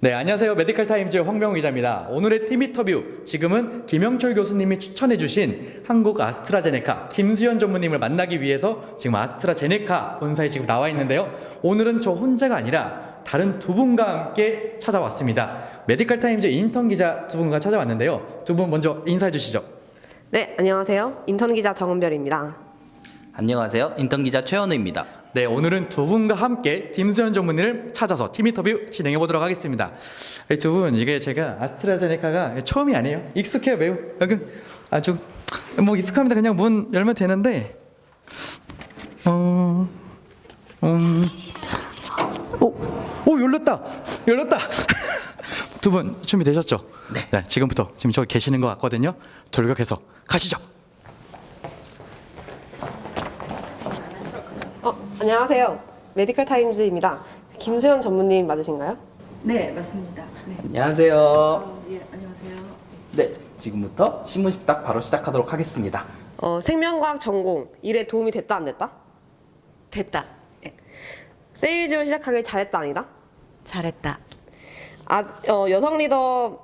네, 안녕하세요. 메디컬 타임즈 황병우 기자입니다. 오늘의 팀 인터뷰. 지금은 김영철 교수님이 추천해 주신 한국 아스트라제네카 김수현 전무님을 만나기 위해서 지금 아스트라제네카 본사에 지금 나와 있는데요. 오늘은 저 혼자가 아니라 다른 두 분과 함께 찾아왔습니다. 메디컬 타임즈 인턴 기자 두 분과 찾아왔는데요. 두 분 먼저 인사해 주시죠. 네, 안녕하세요. 인턴 기자 정은별입니다. 안녕하세요. 인턴 기자 최현우입니다. 네, 오늘은 두 분과 함께 김수현 전문의를 찾아서 팀 인터뷰 진행해 보도록 하겠습니다. 두 분, 이게 제가 아스트라제네카가 처음이 아니에요. 익숙해요, 매우. 여기 아주 뭐 익숙합니다. 그냥 문 열면 되는데, 어, 음, 오, 오 열렸다, 열렸다. 두 분 준비되셨죠? 네. 지금부터 지금 저기 계시는 것 같거든요. 돌격해서 가시죠. 안녕하세요. 메디컬 타임즈입니다. 김수현 전무님 맞으신가요? 네, 맞습니다. 네. 안녕하세요. 어, 예, 안녕하세요. 네, 지금부터 신문 십딱 바로 시작하도록 하겠습니다. 어, 생명과학 전공 일에 도움이 됐다 안 됐다? 됐다. 예, 세일즈를 시작하길 잘했다 아니다? 잘했다. 아, 어, 여성 리더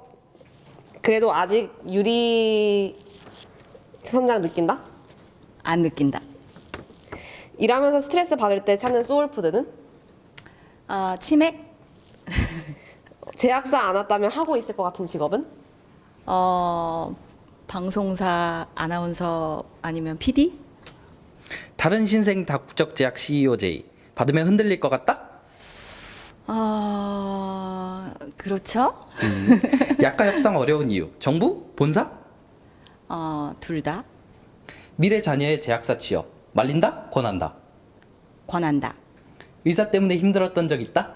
그래도 아직 유리 선장 느낀다? 안 느낀다. 일하면서 스트레스 받을 때 찾는 소울푸드는 아, 치맥? 제약사 안 왔다면 하고 있을 것 같은 직업은 어, 방송사 아나운서 아니면 PD? 다른 신생 다국적 제약 CEOJ 받으면 흔들릴 것 같다? 어, 그렇죠? 약가 협상 어려운 이유. 정부? 본사? 어, 둘 다 미래 자녀의 제약사 취업. 말린다? 권한다. 권한다. 의사 때문에 힘들었던 적 있다?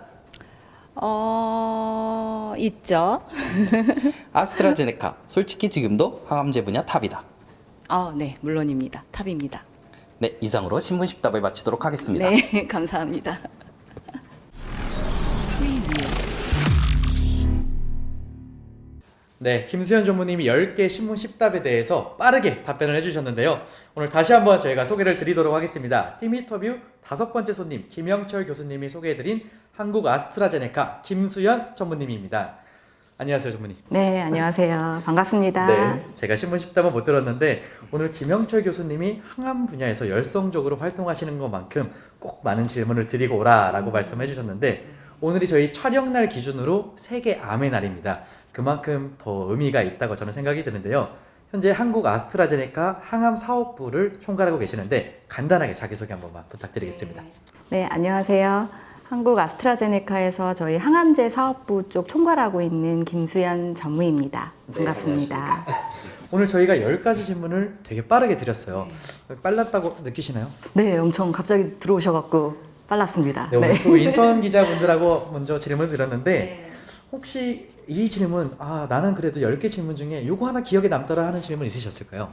어, 있죠. 아스트라제네카. 솔직히 지금도 항암제 분야 탑이다. 어, 네, 물론입니다. 탑입니다. 네, 이상으로 신문 십답을 마치도록 하겠습니다. 네, 감사합니다. 네, 김수현 전무님이 10개 신문 10답에 대해서 빠르게 답변을 해주셨는데요. 오늘 다시 한번 저희가 소개를 드리도록 하겠습니다. 팀 인터뷰 다섯 번째 손님 김영철 교수님이 소개해드린 한국 아스트라제네카 김수현 전무님입니다. 안녕하세요, 전무님. 네, 안녕하세요. 반갑습니다. 네, 제가 신문 10답은 못 들었는데 오늘 김영철 교수님이 항암 분야에서 열성적으로 활동하시는 것만큼 꼭 많은 질문을 드리고 오라라고 말씀해 주셨는데 오늘이 저희 촬영 날 기준으로 세계 암의 날입니다. 그만큼 더 의미가 있다고 저는 생각이 드는데요. 현재 한국 아스트라제네카 항암 사업부를 총괄하고 계시는데 간단하게 자기소개 한 번만 부탁드리겠습니다. 네, 안녕하세요. 한국 아스트라제네카에서 저희 항암제 사업부 쪽 총괄하고 있는 김수연 전무입니다. 반갑습니다. 오늘 저희가 10가지 질문을 되게 빠르게 드렸어요. 빨랐다고 느끼시나요? 네, 엄청 갑자기 들어오셔갖고 빨랐습니다. 네, 오늘 두 인턴 기자분들하고 먼저 질문을 드렸는데 혹시 이 질문 아 나는 그래도 10개 질문 중에 요거 하나 기억에 남더라 하는 질문 있으셨을까요?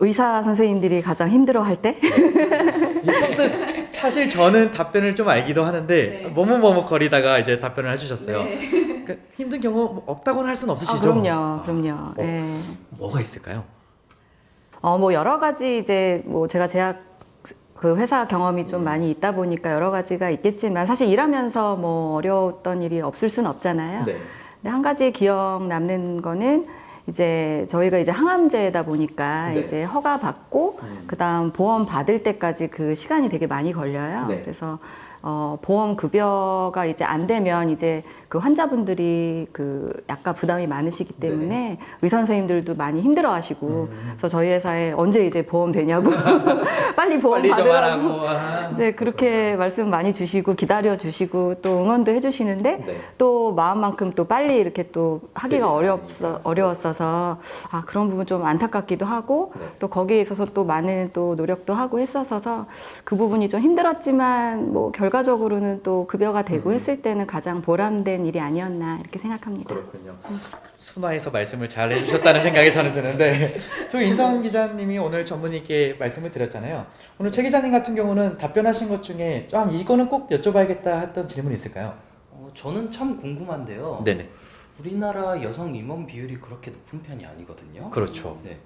의사 선생님들이 가장 힘들어할 때? 이 선뜻 사실 저는 답변을 좀 알기도 하는데 머뭇머뭇 거리다가 이제 답변을 해주셨어요. 그러니까 힘든 경우 뭐 없다고는 할 수는 아, 없으시죠? 그럼요, 아, 그럼요. 어, 네. 뭐가 있을까요? 어, 뭐 여러 가지 이제 뭐 제가 제약 그 회사 경험이 좀 많이 있다 보니까 여러 가지가 있겠지만 사실 일하면서 뭐 어려웠던 일이 없을 수는 없잖아요. 네. 근데 한 가지 기억 남는 거는 이제 저희가 이제 항암제다 보니까 네. 이제 허가 받고 음. 그다음 보험 받을 때까지 그 시간이 되게 많이 걸려요. 네. 그래서 어 보험 급여가 이제 안 되면 이제 그 환자분들이 그 약간 부담이 많으시기 때문에 의사 선생님들도 많이 힘들어하시고 네. 음. 그래서 저희 회사에 언제 이제 보험 되냐고 빨리 보험 빨리 좀 받으라고. 아. 이제 그렇게 말씀 많이 주시고 기다려 주시고 또 응원도 해주시는데 네. 또 마음만큼 또 빨리 이렇게 또 하기가 어렵어. 어려웠어서 아 그런 부분 좀 안타깝기도 하고 네. 또 거기에 있어서 또 많은 또 노력도 하고 했었어서 그 부분이 좀 힘들었지만 뭐 결 과적으로는 또 급여가 되고 음. 했을 때는 가장 보람된 일이 아니었나 이렇게 생각합니다. 그렇군요. 순화해서 말씀을 잘 해주셨다는 생각이 저는 드는데 두 인턴 기자님이 오늘 전문의께 말씀을 드렸잖아요. 오늘 최 기자님 같은 경우는 답변하신 것 중에 좀 이거는 꼭 여쭤봐야겠다 했던 질문 있을까요? 어, 저는 참 궁금한데요. 네네. 우리나라 여성 임원 비율이 그렇게 높은 편이 아니거든요. 그렇죠. 네.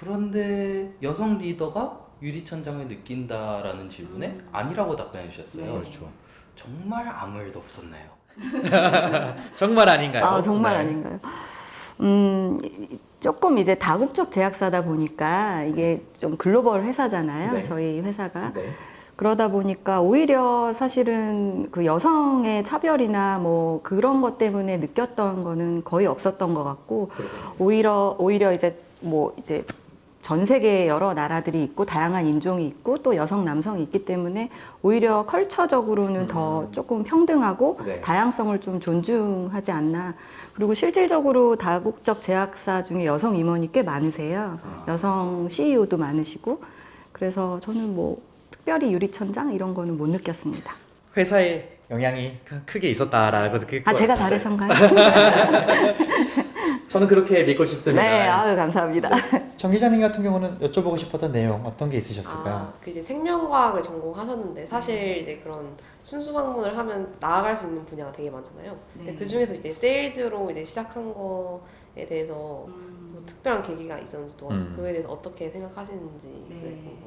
그런데 여성 리더가 유리천장을 느낀다라는 질문에 아니라고 답변해 주셨어요. 그렇죠. 정말 아무 일도 없었나요? 정말 아닌가요? 아, 정말 네. 아닌가요? 음, 조금 이제 다국적 제약사다 보니까 이게 좀 글로벌 회사잖아요. 네. 저희 회사가. 네. 그러다 보니까 오히려 사실은 그 여성의 차별이나 뭐 그런 것 때문에 느꼈던 거는 거의 없었던 것 같고 오히려 오히려 이제 뭐 이제 전 세계 여러 나라들이 있고 다양한 인종이 있고 또 여성 남성이 있기 때문에 오히려 컬처적으로는 더 조금 평등하고 네. 다양성을 좀 존중하지 않나 그리고 실질적으로 다국적 제약사 중에 여성 임원이 꽤 많으세요 여성 CEO도 많으시고 그래서 저는 뭐 특별히 유리천장 이런 거는 못 느꼈습니다. 회사에 영향이 크- 크게 있었다라고 아것 제가. 잘해서인가요? 저는 그렇게 믿고 싶습니다. 네, 아유 감사합니다. 정 기자님 같은 경우는 여쭤보고 싶었던 내용 어떤 게 있으셨을까요? 아, 그 이제 생명과학을 전공하셨는데 사실 이제 그런 순수 학문을 하면 나아갈 수 있는 분야가 되게 많잖아요. 네. 그 중에서 이제 세일즈로 이제 시작한 거에 대해서 뭐 특별한 계기가 있었는지도 음. 그거에 대해서 어떻게 생각하시는지 네.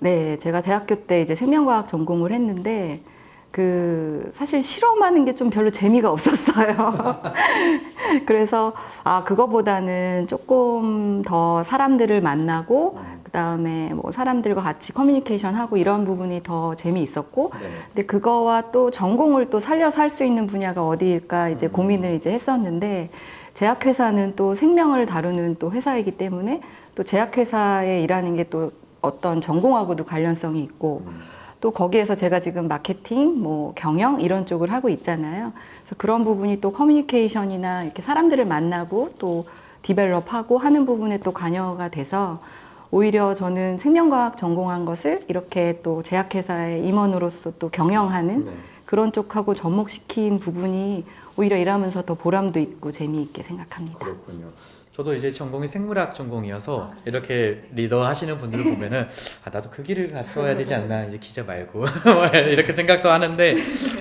네, 제가 대학교 때 이제 생명과학 전공을 했는데 그 사실 실험하는 게 좀 별로 재미가 없었어요. 그래서 아 그거보다는 조금 더 사람들을 만나고 그 다음에 뭐 사람들과 같이 커뮤니케이션 하고 이런 부분이 더 재미있었고 네. 근데 그거와 또 전공을 또 살려서 할 수 있는 분야가 어디일까 이제 음. 고민을 이제 했었는데 제약회사는 또 생명을 다루는 또 회사이기 때문에 또 제약회사에 일하는 게 또 어떤 전공하고도 관련성이 있고 음. 또 거기에서 제가 지금 마케팅, 뭐 경영 이런 쪽을 하고 있잖아요. 그래서 그런 부분이 또 커뮤니케이션이나 이렇게 사람들을 만나고 또 디벨롭하고 하는 부분에 또 관여가 돼서 오히려 저는 생명과학 전공한 것을 이렇게 또 제약회사의 임원으로서 또 경영하는 네. 그런 쪽하고 접목시킨 부분이 오히려 일하면서 더 보람도 있고 재미있게 생각합니다. 그렇군요. 저도 이제 전공이 생물학 전공이어서 이렇게 리더 하시는 분들을 보면은 아 나도 그 길을 갔어야 되지 않나 이제 기자 말고 이렇게 생각도 하는데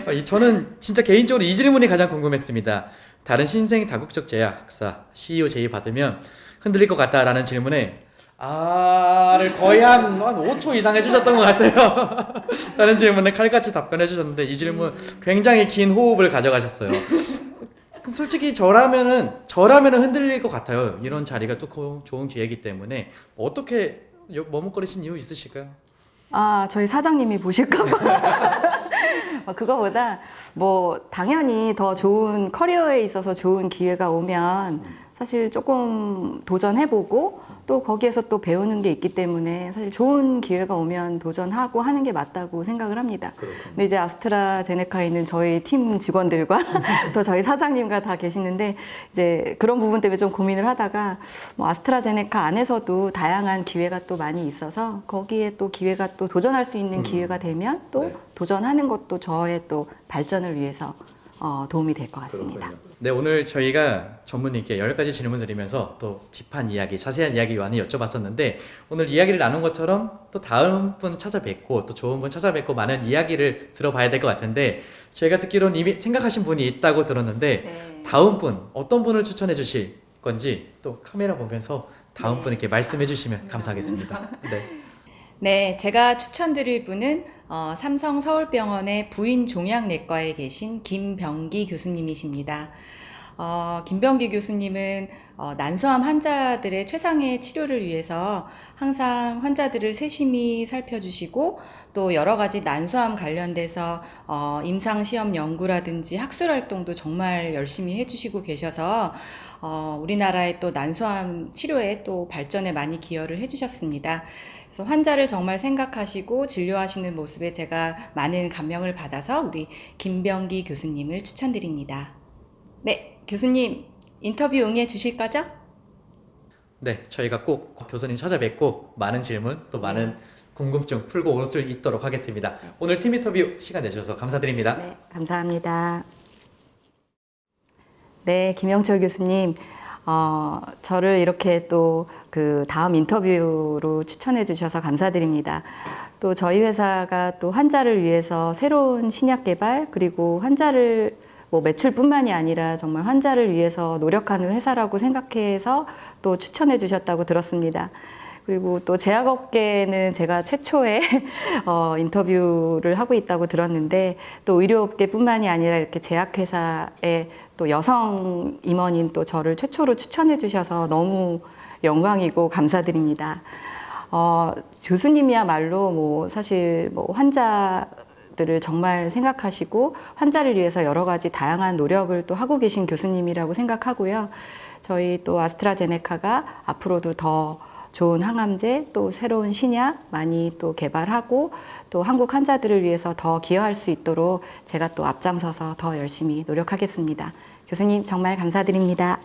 어, 이- 저는 진짜 개인적으로 이 질문이 가장 궁금했습니다. 다른 신생 다국적 제약사 CEO 제의 받으면 흔들릴 것 같다라는 질문에 아를 거의 한, 한 5초 이상 해주셨던 것 같아요. 다른 질문에 칼같이 답변해 주셨는데 이 질문 굉장히 긴 호흡을 가져가셨어요. 솔직히 저라면은 저라면은 흔들릴 것 같아요. 이런 자리가 또 고- 좋은 기회이기 때문에 뭐 어떻게 여- 머뭇거리신 이유 있으실까요? 아, 저희 사장님이 보실까봐. 어, 그거보다 뭐 당연히 더 좋은 커리어에 있어서 좋은 기회가 오면 사실 조금 도전해보고 또 거기에서 또 배우는 게 있기 때문에 사실 좋은 기회가 오면 도전하고 하는 게 맞다고 생각을 합니다. 근데 이제 아스트라제네카에 있는 저희 팀 직원들과 또 저희 사장님과 다 계시는데 이제 그런 부분 때문에 좀 고민을 하다가 뭐 아스트라제네카 안에서도 다양한 기회가 또 많이 있어서 거기에 또 기회가 또 도전할 수 있는 기회가 되면 또 네. 도전하는 것도 저의 또 발전을 위해서 어, 도움이 될 것 같습니다. 네 오늘 저희가 전문님께 여러 가지 질문 드리면서 또 딥한 이야기, 자세한 이야기 많이 여쭤봤었는데 오늘 이야기를 나눈 것처럼 또 다음 분 찾아뵙고 또 좋은 분 찾아뵙고 많은 이야기를 들어봐야 될 것 같은데 저희가 듣기로는 이미 생각하신 분이 있다고 들었는데 네. 다음 분 어떤 분을 추천해 주실 건지 또 카메라 보면서 다음 네. 분에게 말씀해 주시면 감사하겠습니다. 네. 네, 제가 추천드릴 분은 어, 삼성 서울병원의 부인 종양내과에 계신 김병기 교수님이십니다. 어, 김병기 교수님은 어, 난소암 환자들의 최상의 치료를 위해서 항상 환자들을 세심히 살펴주시고 또 여러 가지 난소암 관련돼서 어, 임상 시험 연구라든지 학술 활동도 정말 열심히 해주시고 계셔서 어, 우리나라의 또 난소암 치료에 또 발전에 많이 기여를 해주셨습니다. 그래서 환자를 정말 생각하시고 진료하시는 모습에 제가 많은 감명을 받아서 우리 김병기 교수님을 추천드립니다. 네, 교수님 인터뷰 응해 주실 거죠? 네, 저희가 꼭 교수님 찾아뵙고 많은 질문 또 많은 궁금증 풀고 올 수 있도록 하겠습니다. 오늘 팀 인터뷰 시간 내주셔서 감사드립니다. 네, 감사합니다. 네, 김영철 교수님. 어, 저를 이렇게 또 그 다음 인터뷰로 추천해 주셔서 감사드립니다. 또 저희 회사가 또 환자를 위해서 새로운 신약 개발 그리고 환자를 뭐 매출뿐만이 아니라 정말 환자를 위해서 노력하는 회사라고 생각해서 또 추천해 주셨다고 들었습니다. 그리고 또 제약업계는 제가 최초의 어, 인터뷰를 하고 있다고 들었는데 또 의료업계뿐만이 아니라 이렇게 제약회사에 또 여성 임원인 또 저를 최초로 추천해 주셔서 너무 영광이고 감사드립니다. 어, 교수님이야말로 뭐 사실 뭐 환자 들을 정말 생각하시고 환자를 위해서 여러 가지 다양한 노력을 또 하고 계신 교수님이라고 생각하고요. 저희 또 아스트라제네카가 앞으로도 더 좋은 항암제 또 새로운 신약 많이 또 개발하고 또 한국 환자들을 위해서 더 기여할 수 있도록 제가 또 앞장서서 더 열심히 노력하겠습니다. 교수님 정말 감사드립니다.